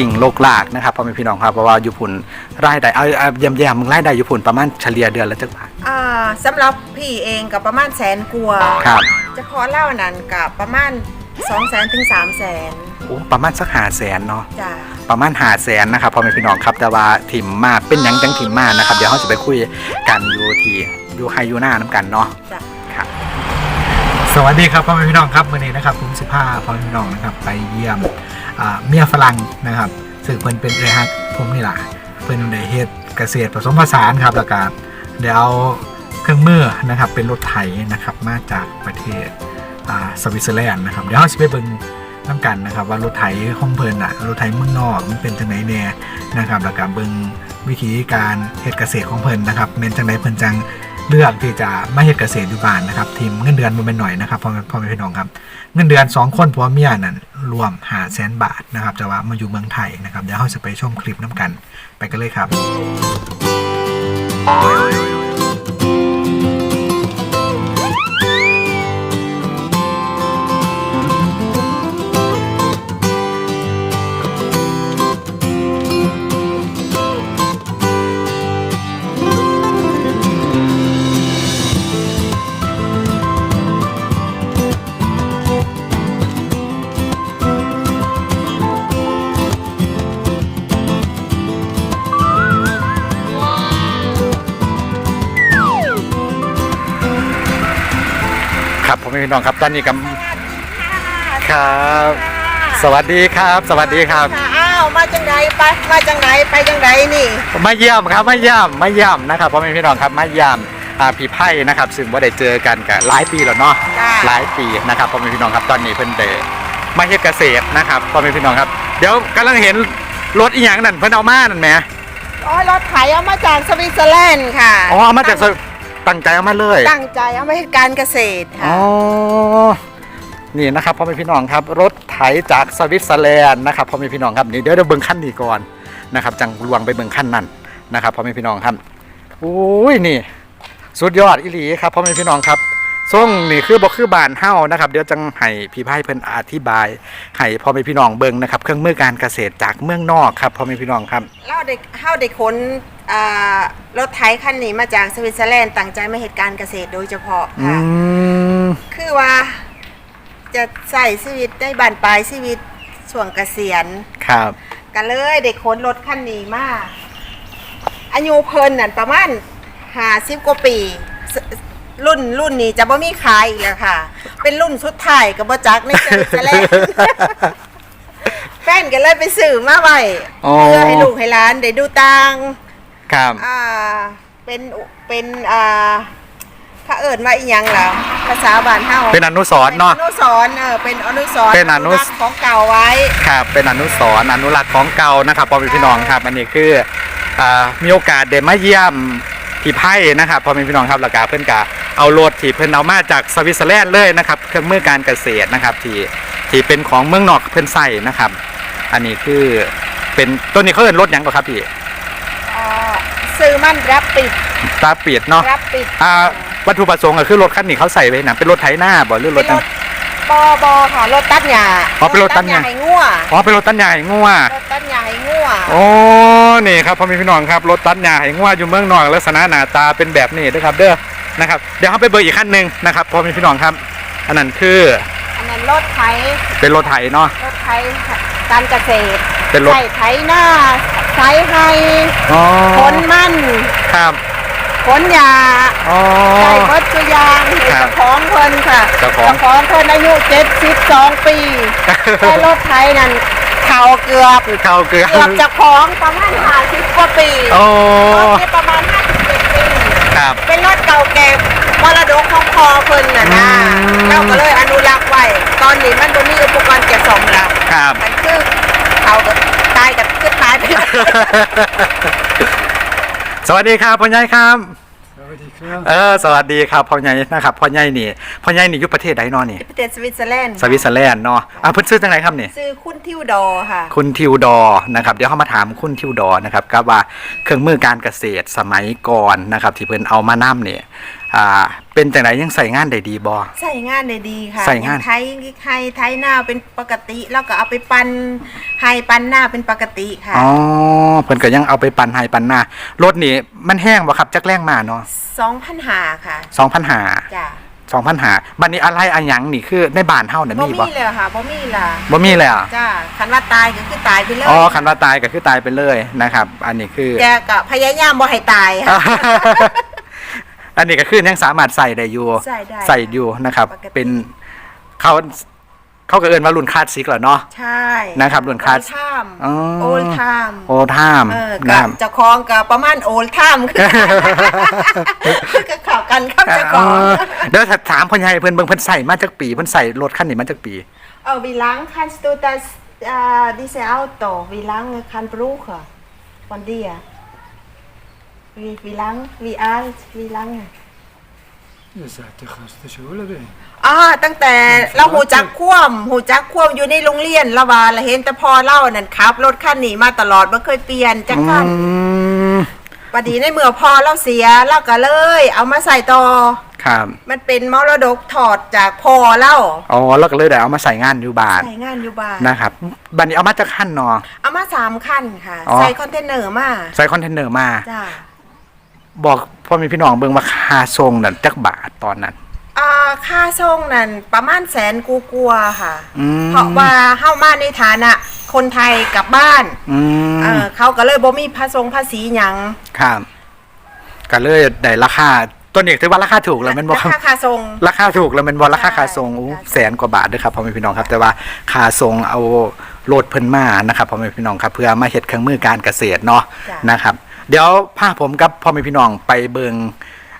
ทิ้งโลกลากนะครับพ่อแม่พี่น้องครับเพราะว่าอยู่พุ่นรายได้เอาเอาเยี่ยมๆมึงรายได้อยู่พุ่นประมาณเฉลี่ยเดือนละจักบาท อ่าสำหรับพี่เองกับประมาณแสนกว่าครับ เจะขอเล่านั่นกับประมาณ2 0 0 0 0ถึง3 0 0 0 0โอ้ประมาณสักหาแสนเนาะ จ้ะ ประมาณหาแสนนะครับพ่อแม่พี่น้องครับแต่ว่าถิ่มมากเป็นหยังจังถิ่มมากนะครับ เดี๋ยวเราจะไปคุยกันอยู่ที่อยู่ไฮยูน่าน้ำกันเนาะจ้ะ ครับสวัสดีครับพ่อแม่พี่น้องครับวันนี้นะครับผมสิพาพ่อแม่พี่น้องนะครับไปเยี่ยมอ่า เมียฝรั่งนะครับซึ่งเพิ่นเป็นเอฮักผมนี่แหละเพิ่นได้เฮ็ดเกษตรผสมผสานครับแล้วก็เดี๋ยวเอาเครื่องมือนะครับเป็นรถไถนะครับมาจากประเทศสวิตเซอร์แลนด์นะครับเดี๋ยวเราจะไปเบิ่งน้ำกันนะครับว่ารถไถของเพิ่นอะรถไถเมืองนอกมันเป็นจังไหนแน่นะครับแล้วก็เบิ่งวิธีการเฮ็ดเกษตรของเพิ่นนะครับแม่นจังไดเพิ่นจัง เลือกที่จะไม่เฮ็ดเกษตรอยู่บ้านนะครับทีมเงินเดือนมันเป็นหน่อยนะครับพ่อพ่อแม่พี่น้องครับ เงินเดือน 2 คนผัวเมียนั่นรวมหาแสนบาทนะครับจะว่ามาอยู่เมืองไทยนะครับเดี๋ยวเราจะไปชมคลิปน้ำกัน ไปกันเลยครับ ครับพ่อแม่พี่น้องครับตอนนี้กับครับ สวัสดีครับ สวัสดีครับค่ะอ้าวมาจังไดไปมาจังไดไปจังไดนี่มาเยี่ยมครับมาเยี่ยมมาเยี่ยมนะครับพ่อแม่พี่น้องครับมาเยี่ยมอ่าพี่ไพ่นะครับ ซึ่งว่าได้เจอกันกับหลายปีแล้วเนาะจ้ะหลายปีนะครับพ่อแม่พี่น้องครับตอนนี้เพิ่นเดมาเฮ็ดเกษตรนะครับพ่อแม่พี่น้องครับ เดี๋ยวกำลังเห็นรถอีหยังนั่นเพิ่นเอามานั่นแหมอ๋อรถไถเอามาจากสวิตเซอร์แลนด์ค่ะอ๋อเอามาจากสวิ ตั้งใจเอามาเลยตั้งใจเอามาให้การเกษตรค่ะอ๋อนี่นะครับพ่อแม่พี่น้องครับ รถไถจากสวิตเซอร์แลนด์นะครับพ่อแม่พี่น้องครับนี่เดี๋ยวเดี๋ยวเบิ่งขั้นนี้ก่อนนะครับ จังลวงไปเบิ่งขั้นนั้นนะครับพ่อแม่พี่น้องครับโอ้ยนี่ สุดยอดอีหลีครับพ่อแม่พี่น้องครับ ส่งนี่คือบ่คือบ้านเฮานะครับเดี๋ยวจังให้พี่ไพ่เพิ่นอธิบายให้พ่อแม่พี่น้องเบิ่งนะครับ เครื่องมือการเกษตรจากเมืองนอกครับพ่อแม่พี่น้องครับ เราได้เข้าได้ขนอ่ารถไถคันนี้มาจากสวิตเซอร์แลนด์ตั้งใจมาเหตุการเกษตรโดยเฉพาะอืค่ะมคือว่าจะใส่ชีวิตได้บานปลายชีวิตช่วงเกษียณ ครับก็เลยได้ขนรถคันนี้มาอายุเพิ่นนั่นประมาณห้าสิบกว่าปีส รุ่นรุ่นนี้จะบ่มีขายอีกแล้วค่ะ เป็นรุ่นสุดท้ายกับบ่จักในสวิตเซอร์แลนด์แฟนก็เลยไปซื้อมาไว้อ๋อ เพื่อให้ลูกให้หลานได้ดูตังครับอ่า เป็นเป็นอ่าเขาเอิ้นว่าอีหยังล่ะภาษาบ้านเฮาเป็นอนุสรณ์เนาะป็อนุสรณ์เออเป็นอนุสรณ์เป็นอนุรักษ์ของเก่าไว้ ครับเป็นอนุสรณ์อนุรักษ์ของเก่านะครับพ่อแม่พี่น้องครับ อันนี้คืออ่ามีโอกาสเดมาเยี่ยม พี่ไพ่นะครับพ่อแม่พี่น้องครับแล้วก็เพื่อนกาเอารถที่เพิ่นเอามาจากสวิตเซอร์แลนด์เลยนะครับเครื่องมือการเกษตรนะครับที่ที่เป็นของเมืองนอกเพิ่นใส่นะครับ อันนี้คือเป็นต้นนี้เขาเอิ้นรถหยังก่อนครับพี่อ่าซื้อมันรับปิดตาปิดเนาะรับปิดอ่าวัตถุประสงค์ก็คือรถคันนี้เขาใส่ไว้นะเป็นรถไถหน้าบ่หรือรเป็ถนจัรงถ บอบอค่ะรถตัดหญ้าอ๋อเป็นรถตัดหญ้า ให้งัวอ๋อเป็นรถตัดหญ้าให้งัวรถตัดหญ้าให้งัวโอ้นี่ครับพ่อแม่พี่น้องครับรถตัดหญ้าให้งัวอยู่เมืองนอกลักษณะหน้าตาเป็นแบบนี้นะครับ เด้อนะครับเดี๋ยวเขาไปเบอร์อีกขั้นหนึ่งนะครับพ่อแม่พี่น้องครับ อันนั้นคือ อันนั้นรถไถเป็นรถไถเนาะรถไถการเกษตรเป็นรถใส่ไถหน้าไถให้อ๋อขนมันครับขนหญ้าอ๋อใส่วัตถุยางครัเจ้าบของเพิ่นค่ะเจ้าของเพิ่นอายุ72 ปีแต่รถไถนั่นเฒ่าเกือบเข้าเกลือเกือบจะของประมาณ50กว่าปีโอ้รถนี่ประมาณ57ปีครับเป็นรถเก่าแก่มรดกของพ่อเพิ่นน่ะนะอืมเราก็เลยอนุรักษ์ไว้ตอนนี้มันบ่มีอุปกรณ์เก็บสมแล้วครับมันคือเขาก็ตายกับคือตายไปแล้วสวัสดีครับพ่อใหญ่ครับสวัสดีครับ เออสวัสดีครับพ่อใหญ่นะครับพ่อใหญ่นี่พ่อใหญ่นี่อยู่ประเทศใดเนาะนี่ ประเทศสวิตเซอร์แลนด์สวิตเซอร์แลนด์เนาะอะเพิ่นซื้อจังไหนครับนี่ชื่อคุณทิวดอร์ค่ะ คุณทิวดอร์นะครับเดี๋ยวเขามาถามคุณทิวดอร์นะครับกับว่าเครื่องมือการเกษตรสมัยก่อนนะครับที่เพิ่นเอามานํเนี่ย อ่า เป็นจังไดยังใส่งานได้ดีบ่ ใส่งานได้ดีค่ะใส่งานอย่ไทยไทยไทยหน้าเป็นปกติ แล้วก็เอาไปปันให้ปันหน้าเป็นปกติค่ะอ๋อเพิ่นก็ยังเอาไปปั่นให้ปั่นหน้ารถนี่มันแห้งบ่ครับจักแรงมาเนาะสองพันหาค่ะ2,500 จ้ะ2,500บัดนี้อะไรอันหยังนี่คือในบ้านเฮาน่ะบ่มีบ่มีเลยค่ะบ่มีล่ะบ่มีเลยอะจ้าคันว่าตายก็คือตายไปเลยอ๋อคันว่าตายก็คือตายไปเลยนะครับ อันนี้คือ แกก็พยายามบ่ให้ตายค่ะ อันนี้ก็คือยังสามารถใส่ได้อยู่ใส่ได้ใส่อยู่นะครับ ปกติ เป็นเขาเขาก็เอินว่ารุ่นคลาสสิกเหรอเนาะ ใช่นะครับรุ่นคลาสโอลไทม์อ๋อ โอลไทม์โอทามเออนะกัครับบเจ้าของกับประมาณโอลไทม์คือก็เข้ากันครับเจ้าของเออเดี๋ยวถ้าถามพ่อใหญ่เพิ่นเบิ่งเพิ่นใส่มาจากปีเพิ่นใส่รถคันนี้มาจากปี Oh, wie lang kannst du das, äh, diese Auto, wie lange kann brauchen von dir? Wie, wie lang, wie alt, wie lange? Ihr seid doch aus der Schule, wie? อ่าตั้งแต่เราหูจักคว่ำหูจักคว่ำอยู่ในโรงเรียนละวาละเห็นแต่พอเล่านั่นขับ รถคันนี้มาตลอดไม่เคยเปลี่ยนจักคันอืมปดีในเมื่อพอเราเสียเราก็เลย เอามาใส่ต่อ ครับมันเป็นมรดกถอดจากพ่อเล่าอ๋อแล้วก็เลยได้เอามาใส่งานอยู่บ้านใส่งานอยู่บ้านนะครับบัดนี้เอามาจากคันเนาะเอามาสามคันค่ะ อ๋อ ใส่คอนเทนเนอร์มา ใส่คอนเทนเนอร์มา จ้า บอกพ่อแมีพี่น้องเบิ่งว่าค่าทรงนั่นจักบาทตอนนั้น อ่าค่าส่งนั่นประมาณแสนกูกลัวๆค่ะ อืม เพราะว่าเข้ามาในฐานะ คนไทยกลับบ้านอืม เออเขาก็เลยบ่มีภาษงภาษีหยังครับก็เลยได้ราคาตัวนี้ถือว่าราคาถูกแล้วแมันบ่ราครับคาค่าส่ง ราคาถูกแล้วแมันบ่ราคาใช่ค่าส่งอู้ใช่ แสนกว่าบาทเด้อครับพ่อแม่พี่น้องครับ แต่ว่าค่าส่งเอาโลดเพิ่นมานะครับพ่อแม่พี่น้องครับ เพื่อมาเฮ็ดเครื่องมือการเกษตรเนาะจ้ะนะครับ เดี๋ยวพาผมกับพ่อแม่พี่น้องไปเบิง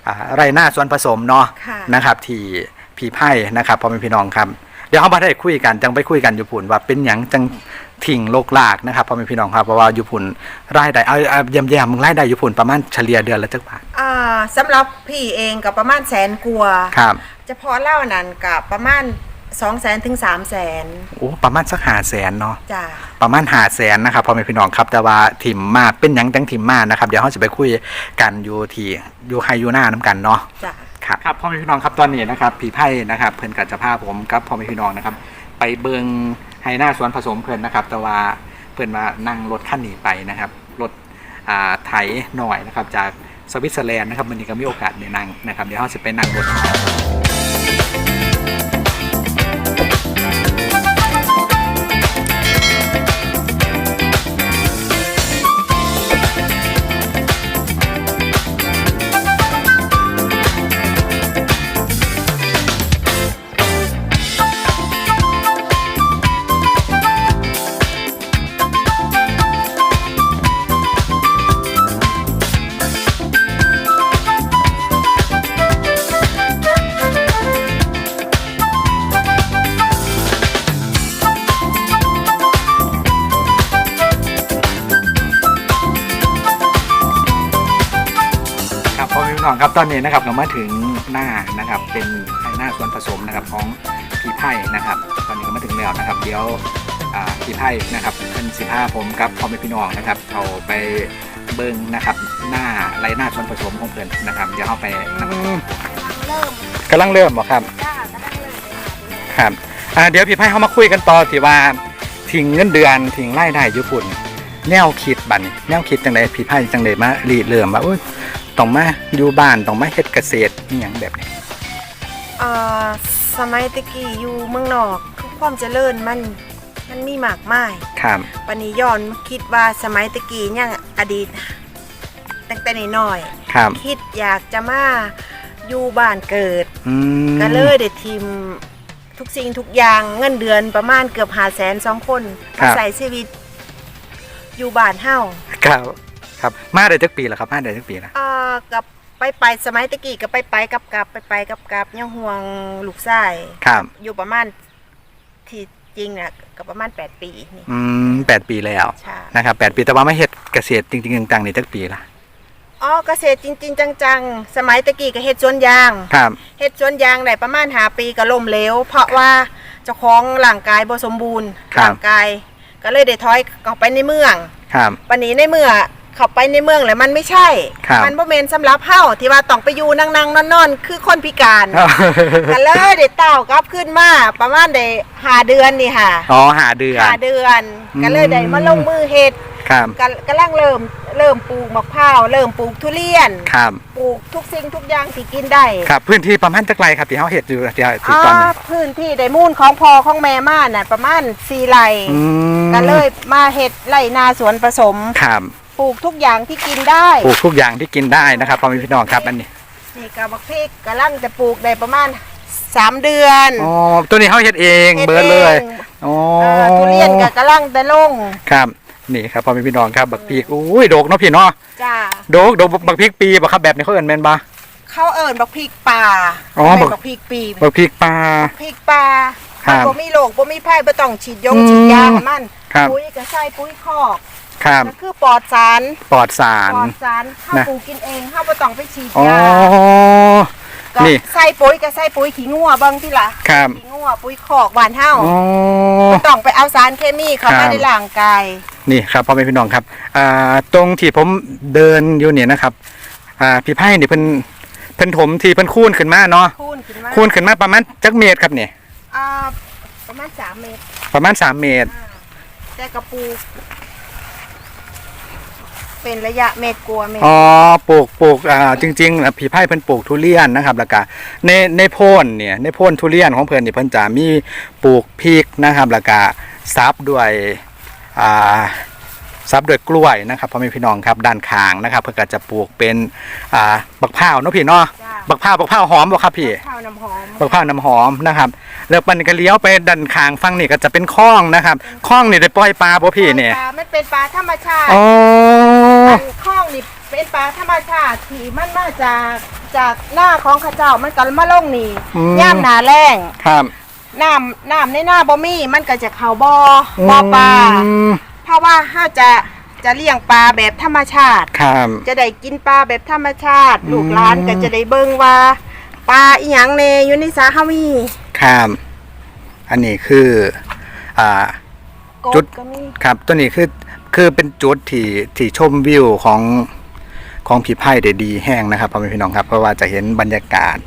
อ่าไรหน้าส่วนผสมเนาะค่ะ นะครับ ที่ผีไพ่นะครับพ่อแม่พี่น้องครับ เดี๋ยวเขามาได้คุยกันจังไปคุยกันอยู่พุ่นว่าเป็นหยังจังทิ้งโลกลากนะครับพ่อแม่พี่น้องครับเพราะว่าอยู่พุ่นรายได้เอาเอาเยี่ยมๆมึงรายได้อยู่พุ่นประมาณเฉลี่ยเดือนละจักบาทอ่าสำหรับพี่เองกับประมาณแสนกว่าครับ เฉพาะเล่านั่นกับประมาณ 2 0 0 0 0 0ถึง3 0 0 0 0 0โอ้ประมาณสักหาแสนเนาะจ้าประมาณหาแสนนะครับพ่อแม่พี่น้องครับแต่ว่าถิ่มมาเป็นหยังจังถิ่มมานะครับ เดี๋ยวเขาจะไปคุยกันอยู่ที่อยู่ไฮยูน่าน้ำกันเนาะจ้าครับครับพ่อแม่พี่น้องครับตอนนี้นะครับผีไพ่นะครับเพิ่นกัจะพาผมกับพ่อแม่พี่น้องนะครับ ไปเบิงไฮหน้าสวนผสมเพิ่นนะครับ แต่ว่าเพิ่นมานั่งรถขั้นนี้ไปนะครับรถอ่าไถหน่อยนะครับ จากสวิตเซอร์แลนด์นะครับวันนี้ก็มีโอกาสได้นั่งนะครับเดี๋ยวเราจะไปนั่งรถ ตอนนี้นะครับเรามาถึงหน้านะครับ เป็นไฮหน้าส่วนผสมนะครับของผีไพ่นะครับ ตอนนี้ก็มาถึงแล้วนะครับ เดี๋ยวอ่าผีไพ่นะครับเป็นสิบห้าผมกับพ่อแม่พี่น้องนะครับเอาไปเบิ้งนะครับ หน้าไรหน้าส่วนผสมของเพิ่นนะครับเดี๋ยวเอาไปเริ่มกำลังเริ่มบ่ครับจ้ากำลังเริ่มเลยค่ะครับอ่าเดี๋ยวพี่ไพ่เขามาคุยกันต่อที่ว่าทิ้งเงินเดือนทิ้งรายได้ญี่ปุ่น แนวคิดบัดนแนวคิดจังไดพี่ไพ่จังไดมารีเริ่มว่าอุ้ย ต้องมาอยู่บ้านต้องมาเฮ็ดเกษตรอหย่างแบบนี้เอ่อสมัยตะกี้อยู่เมืองนอกคือความเจริญมันมันมีมากมายครับวันนี้ย้อนคิดว่าสมัยตะกี้ยังอดีตตั้งแต่น้อยครับ ๆคิดอยากจะมาอยู่บ้านเกิด อืมก็เลยได้ทีมทุกสิ่งทุกอย่างเงินเดือนประมาณเกือบหาแสนสองคนมาใส่ชีวิต อยู่บ้านเฮาครับ ครับมาได้จักปีแล้วครับมาได้จักปีแล้วอ่ากับไปไปสมัยตะกี้ก็ไปไปกับกับไปไปกับกับยังห่วงลูกชายครับอยู่ประมาณที่จริงน่ะก็ประมาณ 8 ปีนี่อืมแปดปีแล้วใช่นะครับแปดปีแต่ว่าไม่เฮ็ดเกษตรจริงๆจังๆนี่จักปีละอ๋อเกษตรจริง ๆ จังๆ สมัยตะกี้ก็เฮ็ดสวนยางครับ เฮ็ดสวนยางได้ประมาณหาปีก็ล่มเหลวเพราะว่าเจ้าของร่างกายบ่สมบูรณ์ร่างกาย ก็เลยได้ถอยเข้าไปในเมืองครับ วันนี้ในเมื่อ เข้าไปในเมืองแล้วมันไม่ใช่ ครับมันบ่แม่นสำหรับเฮาที่ว่าต้องไปอยู่นั่งๆนอนๆคือคนพิการก็เลยได้เต้ากลับขึ้นมาประมาณได้ห้าเดือนนี่ค่ะอ๋อหาเดือน ห้าเดือนอืม ก็เลยได้มาลงมือเฮ็ดครับก็กำลังเริ่มเริ่มปลูกมะพร้าวเริ่มปลูกทุเรียน ครับปลูกทุกสิ่งทุกอย่างที่กินได้ครับ พื้นที่ประมาณจักไรครับที่เฮาเฮ็ดอยู่ที่เฮาที่อ่าตอนนี้พื้นที่ได้มูลของพ่อของแม่มาน่ะประมาณ4ไร่อืมก็เลยมาเฮ็ดไร่นาสวนผสม ครับป ลูกทุกอย่างที่กินได้ ปลูกทุกอย่างที่กินได้นะครับพ่อแม่พี่น้องครับอันนี้นี่กะบักพริกกำลังจะปลูกได้ประมาณ3เดือนอ๋อตัวนี้เฮาเฮ็ดเองฮ็ดเบิดเลยองอ๋อเอ่อทุเรียนก็กำลังจะลงครับนี่ครับพ่อแม่พี่น้องครับบักพริกอุ้ยโดกเนาะพี่เนาะจ้าโดกโดกบักพริกปีบ่ครับแบบนี้เขาเอิ้นแม่นบ่เขาเอิ้นบักพริกป่าอ๋อไม่บักบักพริกปีบักพริกปลาพริกป่าครับมันบ่มีโรคบ่มีภัยบ่ต้องฉีดยงอืมฉีดยาให้มันครับปุ๋ยก็ใส่ปุ๋ยคอก ครับก็คือปลอดสารปลอดสารปลอดสารเฮานะ ปลูกกินเองเฮาบ่ต้องไปฉีดอ๋อยาก็นี่ ใส่ปุ๋ยก็ใส่ปุ๋ยขี้งัวเบิ่งติล่ะครับขี้งัวปุ๋ยคอกบ้านเฮาอ๋อ บ่ต้องไปเอาสารเคมีเข้าครัมาบ ในร่างกายนี่ครับพ่อแม่พี่น้องครับอ่าตรงที่ผมเดินอยู่เนี่ยนะครับอ่าพี่ไพ่นี่เพิ่นเพิ่นถมที่เพิ่นคูนขึ้นมาเนาะคูณขึ้นมาคูนขึ้นมาประมาณจักเมตรครับเนี่ยอ่าประมาณ3เมตรประมาณ 3 เมตร อ่าแต่กระปลูก เป็นระยะเมตรกลัวเมตรอ๋อปลูกปลูกอ่าจริงๆผีไพ่เพิ่นปลูกทุเรียนนะครับแล้วก็ในในโพนเนี่ยในโพนทุเรียนของเพิ่นนี่เพิ่นจะมีปลูกพริกนะครับแล้วก็ซับด้วยอ่าซับด้วยกล้วยนะครับพ่อแม่พี่น้องครับด้านข้างนะครับ เพิ่นจะปลูกเป็นอ่าบักพร้าวเนาะพี่เนาะ บักพร้าวบักพร้าวหอมบ่ครับพี่ ข้าวน้ำหอม บักพร้าวน้ำหอมนะครับ แล้วปันก็เลี้ยวไปด้านข้างฝั่งนี่ก็จะเป็นคลองนะครับคลองนี่ได้ปล่อยปลาบ่พี่เนี่ยปลามันเป็นปลาธรรมชาติอ๋ออันข้องนี่เป็นปลาธรรมชาติที่มันมาจากจากหน้าของข้าเจ้ามันก็มาลงนี่อืม ย่ามหนาแรงครับน้ำน้ำในหน้าบ่มีมันก็จะเข้าบ่อบ่อปลา อืม เพราะว่าเฮาจะ จะเลี้ยงปลาแบบธรรมชาติ ครับ จะได้กินปลาแบบธรรมชาติอืมลูกหลานก็จะได้เบิ่งว่า ปลาอีหยังแน่อยู่ในสาเฮามีครับ อันนี้คืออ่า กจุด บก็มีครับตัวนี้คือคือเป็นจุดที่ที่ชมวิวของของผีไพ่ได้ดีแห้งนะครับพ่อแม่พี่น้องครับ เพราะว่าจะเห็นบรรยากาศ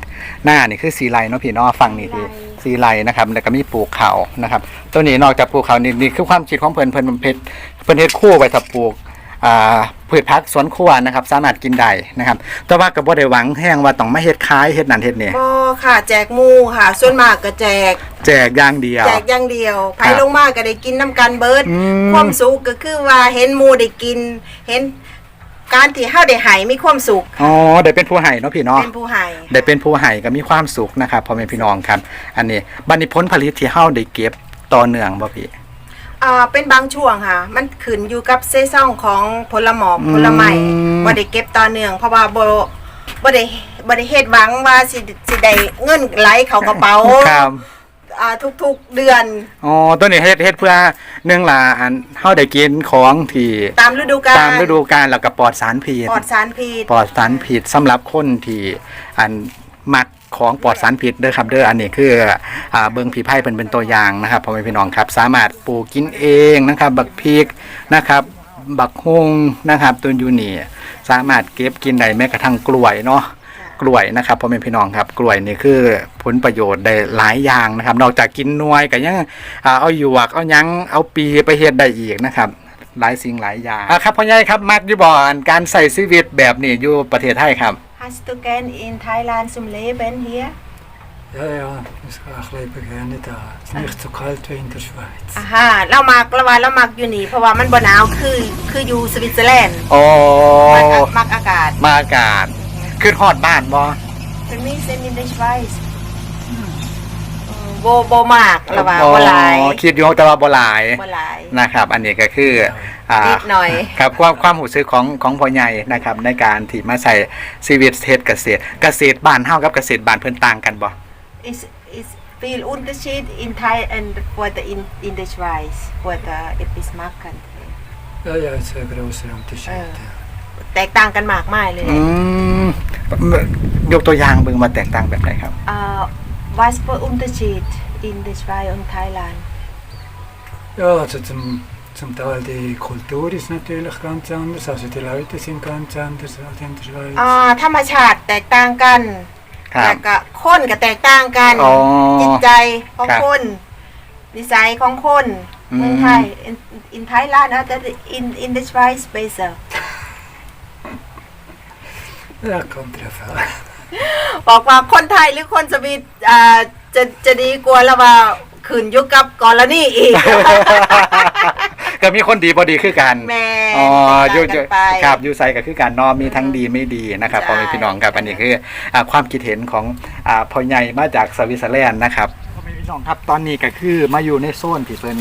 หน้านี่คือสีไลเนาะพี่เนาะฝั่งนี่คือ สีไลนะครับแล้วก็มีปลูกเขานะครับ ตัวนี้นอกจากปลูกเขานี่นี่คือความคิดของเพิ่นเพิ่นเพชรเพิ่นเฮ็ดคู่ไว้ถ้าปลูกอ่าพืชผักสวนครัวนะครับ สามารถกินได้นะครับ แต่ว่าก็บ่ได้หวังแห้งว่าต้องมาเฮ็ดขายเฮ็ดนั่นเฮ็ดนี่บ่ค่ะแจกหมูค่ะ ส่วนมากก็แจก แจกอย่างเดียว แจกอย่างเดียวไผครับลงมาก็ได้กินน้ำกันเบิดอืมความสุขก็คือว่าเห็นหมูได้กิน เห็น การที่เฮาได้ใหายมีความสุขอ๋อได้เป็นผู้ให้เนาะพี่เนาะ เป็นผู้ให้ได้เป็นผู้ให้ก็มีความสุขนะครับพ่อแม่พี่น้องครับ อันนี้บัดนี้ผลผลิตที่เฮาได้เก็บต่อเนื่องบ่พี่ อ่าเป็นบางช่วงค่ะ มันขึ้นอยู่กับเซซ่องของผลหมอกอืม ผลไม้บ่ได้เก็บต่อเนื่อง เพราะว่าบ่บ่ได้บ่ได้เฮ็ดหวังว่าสิสิได้เงินไหลเข้ากระเป๋าครับ อ่าทุกๆเดือนอ๋อตัวนี้เฮ็ดเฮ็ดเพื่อหนึ่งล่ะอันเฮาได้กินของที่ตามฤดูกาลตามฤดูกาลแล้วก็ปลอดสารพิษปลอดสารพิษปลอดสารพิษสำหรับคนที่อันมักของปลอดสารพิษเด้อครับเด้ออันนี้คืออ่าเบิ่งผีไพ่เป็นเป็นตัวอย่างนะครับพ่อแม่พี่น้องครับ สามารถปลูกกินเองนะครับ บักพริกนะครับ บักฮงนะครับตัวอยู่นี่สามารถเก็บกินได้แม้กระทั่งกล้วยเนาะ กล้วยนะครับพ่อแม่พี่น้องครับ กล้วยนี่คือผลประโยชน์ได้หลายอย่างนะครับ นอกจากกินหน่วยก็ยังอ่าเอาหยวกเอาหยังเอาปีไปเฮ็ดได้อีกนะครับหลายสิ่งหลายอย่างอะครับพ่อใหญ่ครับมักอยู่บ่อนการใส่ชีวิตแบบนี้อยู่ประเทศไทยครับ Hast du gern in Thailand zum Leben hier? Ja, ja, ich auch lebe gerne da. Es ist nicht so kalt wie in der Schweiz. อ่าฮะเรามักเราว่าเรามักอยู่นี่เพราะว่ามันบ่หนาวคือคืออยู่สวิตเซอร์แลนด์โอ้มักมักอากาศ มาอากาศ ขึ้นฮอดบ้านบ่ Für mich sind in der Schweiz โบโบมากเราว่าบ่หลายอ๋อคิดอยู่แต่ว่าบ่หลายบ่หลายนะครับ อันนี้ก็คืออ่านิดหน่อยครับความความหูซื้อของของพ่อใหญ่นะครับ ในการที่มาใส่ชีวิตเทศเกษตร เกษตรบ้านเฮากับเกษตรบ้านเพิ่นต่างกันบ่ is is viel Unterschied in Thai and for the in in the Schweiz for the it is machen Ja, ja, es ist ein großer Unterschied. Ja. Ja. แตกต่างกันมากมายเลยอืม ยกตัวอย่างเบิ่งมาแตกต่างแบบไหนครับอ่า was für Unterschied in the Schweiz und Thailand ja, also zum Zum Teil die Kultur ist natürlich ganz anders, also die Leute sind ganz anders als in der Schweiz. อ่าธรรมชาติแตกต่างกันครับแล้วก็คนก็แตกต่างกันอ๋อจิตใจของครับคนนิสัยของคนอืม เมืองไทย in in Thailand uh, that in in the Schweiz besser Ja, kommt drauf an. บอกว่าคนไทยหรือคนสวีดอ่าจะจะดีกว่าแล้วว่าขืนอยุคกับกรณีอีก ก็มีคนดีบอดีคือกันแม่อ๋อแตกยูต่างกันไปครับยูไซก็คือการนอมมีทั้งดีไม่ดีนะครับใช่ พ่อแม่พี่น้องครับอันนี้คืออ่าความคิดเห็นของอ่าพ่อใหญ่มาจากสวิตเซอร์แลนด์นะครับพ่อแม่พี่น้องครับตอนนี้ก็คือมาอยู่ในโซนที่เป็น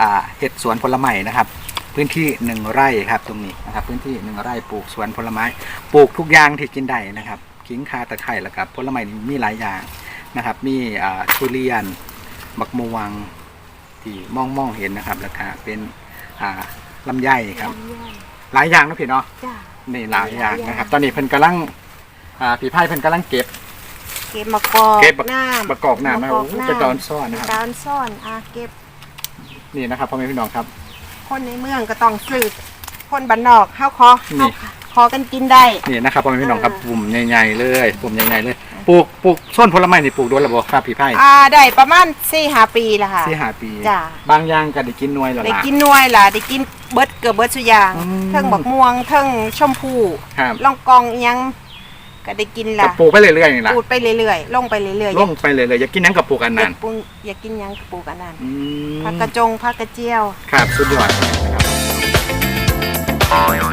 อ่าเห็ดสวนผลไม้นะครับ พื้นที่หนึ่งไร่ครับตรงนี้นะครับพื้นที่หนึ่งไร่ปลูกสวนผลไม้ ปลูกทุกอย่างที่กินได้นะครับขิงคาตะไคร้แล้วกับผลไม้นี่มีหลายอย่างนะครับ มีอ่าทุเรียนบักม่วงที่มองมองๆเห็นนะครับแล้วก็เป็นอ่าลำไยครับ หลายอย่างนะพี่เนาะจ้ะนี่หลายอย่างนะครับ ตอนนี้เพิ่นกำลังอ่าพี่ไพ่เพิ่นกำลังเก็บเก็บมะกอกเก็บบักน้ำประกอบน้ำนะครับมะกอกโอ้โหเป็นตอนซ่อนนะครับตอนซ่อนอะเก็บนี่นะครับพ่อแม่พี่น้องครับ คนในเมืองก็ต้องสืบคนบ้านนอกเฮาขอนี่เฮาขอกันกินได้ นี่นะครับพ่อแม่พี่น้องครับอ่าปุ่มใหญ่ๆเลยปุ่มใหญ่ๆเลยปลูกปลูกส้นผลไม้นี่ปลูกโดนระบบครับพี่ไพ่อ่าได้ประมาณ4-5ปีแล้วค่ะ สี่ห้าปี จ้ะ บางอย่างก็ได้กินหน่วยแล้วได้ล่ะ กินหน่วยล่ะได้กินเบิดเกือบเบิดสุอยางอืม เทิงบักม่วงเทิงชมพูครับล่องกองอิหยัง ก็ได้กินก็ล่ะปลูกไปเรื่อยๆนี่ล่ะปูดไปเรื่อยๆลงไปเรื่อยๆลงไปเรื่อยๆอยากกินหยังกับปลูกอันอนั้ยานกปรุงอยากกินหยังก็ปลูกอันนั้นอืมผักกระจงผักกระเจียว ครับสุดยอดนะครับ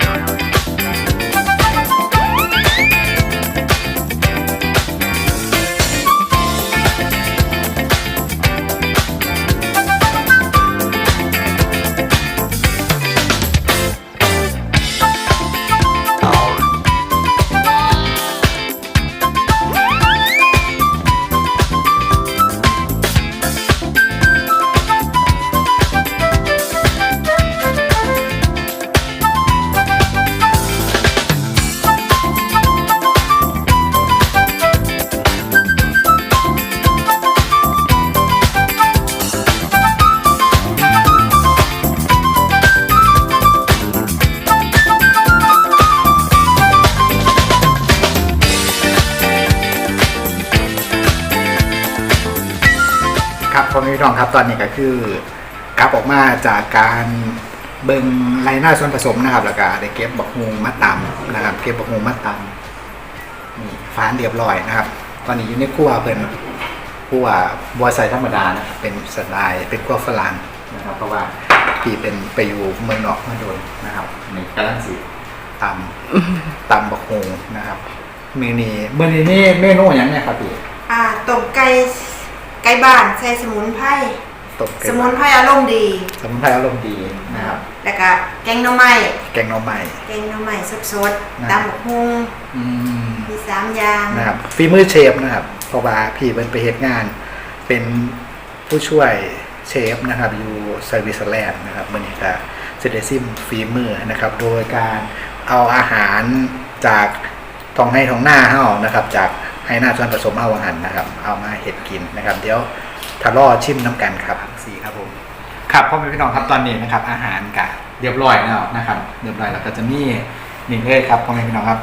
พี่น้องครับตอนนี้ก็คือกลับออกมาจากการเบิ่งไรหน้าส่วนผสมนะครับ แล้วก็ได้เก็บบักฮงมาตำนะครับ เก็บบักฮงมาตำนี่ฟานเรียบร้อยนะครับ ตอนนี้อยู่ในครัวเพิ่นครัวบัวใสธรรมดานะเป็นสไตล์เป็นครัวฝรั่งนะครับ เพราะว่าพี่เป็นไปอยู่เมืองนอกมาโดนนะครับนี่กำลังสิตำตำบักฮงนะครับเมนูนี้เมนูนี้เมนูหยังไงครับพี่อ่าต้มไก่ ไก่บ้านใส่สมุนไพรตบไก่สมุนไพรอารมณ์ดี สมุนไพรอารมณ์ดีนะครับ แล้วก็แกงหน่อไม้แกงหน่อไม้แกงหน่อไม้สดนะๆตำบักหุ่งอืมมีสามอย่างนะครับฝีมือเชฟนะครับเพราะว่าพี่เป็นไปเฮ็ดงาน เป็นผู้ช่วยเชฟนะครับอยู่สวิตเซอร์แลนด์นะครับมันนี้ก็เซเดซิมฝีมือนะครับ โดยการเอาอาหารจากท้องให้ท้องหน้าเฮานะครับ จาก ให้หน้าส่วนผสมเฮาอาหารนะครับ เอามาเฮ็ดกินนะครับ เดี๋ยวทะลาะชิมน้ำกันครับสี่ครับผมครับพ่อแม่พี่น้องครับตอนนี้นะครับ อาหารกะเรียบร้อยแล้วนะครับ เรียบร้อยแล้วก็จะมีนี่เลยครับพ่อแม่พี่น้องครับ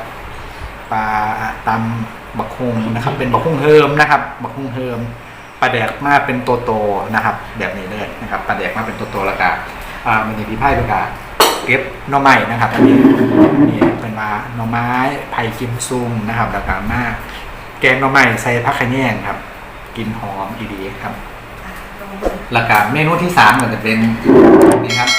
ปลาตำบักฮุงนะครับ เป็นบักฮุงเฮิมนะครับบักฮุงเฮิมปลาแดกมาเป็นโตโตๆนะครับ แบบนี้เลยนะครับปลาแดกมาเป็นโตโตๆแล้วก็อ่ามันมีพี่ไพ่ประกาศเก็บหน่อไม้นะครับอันนี้นี่เป็นมาหน่อไม้ไผ่กิมซุ่มนะครับแล้วก็มา แกงหน่อไม้ใส่ผักขะแยงครับ กินหอมดีๆครับอ่าลองเบิ่งหลักการเมนูที่สามก็จะเป็นนี่ครับ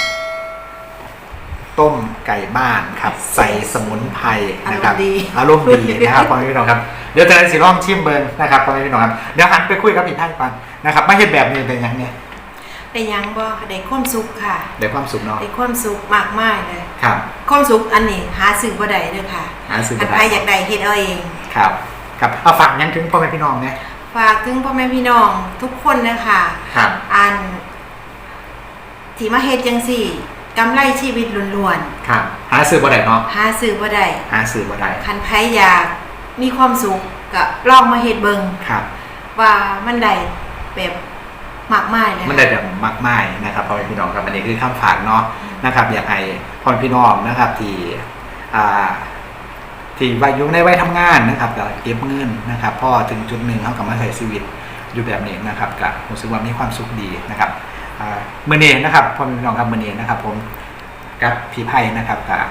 ต้มไก่บ้านครับ ใส่สมุนไพรนะครับอารมณ์ดีนะครับพ่อแม่พี่น้องครับเดี๋ยวจะได้สิลองชิมเบิร์นะครับพ่อแม่พี่น้องครับเดี๋ยวหันไปคุยกับพี่ไพ่ก่อนนะครับมาเห็นแบบนี้เป็นยังเนี่ยได้หยังบ่ได้ความสุขค่ะได้ความสุขเนาะได้ความสุขมากมายเลยครับ ความสุขอันนี้หาซื้อบ่ได้เด้อค่ะหาซื้อบ่อันได้ใครอยากได้เฮ็ดเอาเองครับ ครับเอาฝากยังถึงพ่อแม่พี่น้องเนี่ย ฝากถึงพ่อแม่พี่น้องทุกคนนะคะครับอันที่มาเฮ็ดจังสี่กำไรชีวิตล้วนครับหาซื้อบ่ได้เนาะๆหาซื้อบ่ได้หาซื้อบ่ได้คันไผอยากมีความสุขก็ลองมาเฮ็ดเบิงครับ ว่ามันได้แบบมากมายเลยมันได้แบบมากมายนะครับพ่อแม่พี่น้องครับอันนี้คือคำฝากเนาะนะครับ อยากให้พ่อแม่พี่น้องนะครับที่อ่า ที่วัยอยู่ในวัยทำงานนะครับก็เก็บเงินนะครับพอถึงจุดหนึ่งเขากลับมาใช้ชีวิตอยู่แบบนี้นะครับก็รู้สึกว่ามีความสุขดีนะครับเมื่อนี้นะครับพ่อแม่พี่น้องครับเมื่อนี้นะครับผมกับพี่ไพ่นะครับกับ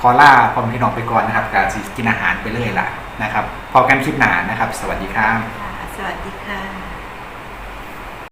คอล่าพ่อแม่พี่น้องไปก่อนนะครับกับกินอาหารไปเรื่อยล่ะนะครับพอกันคลิปหนานะครับ สวัสดีครับค่ะสวัสดีค่ะ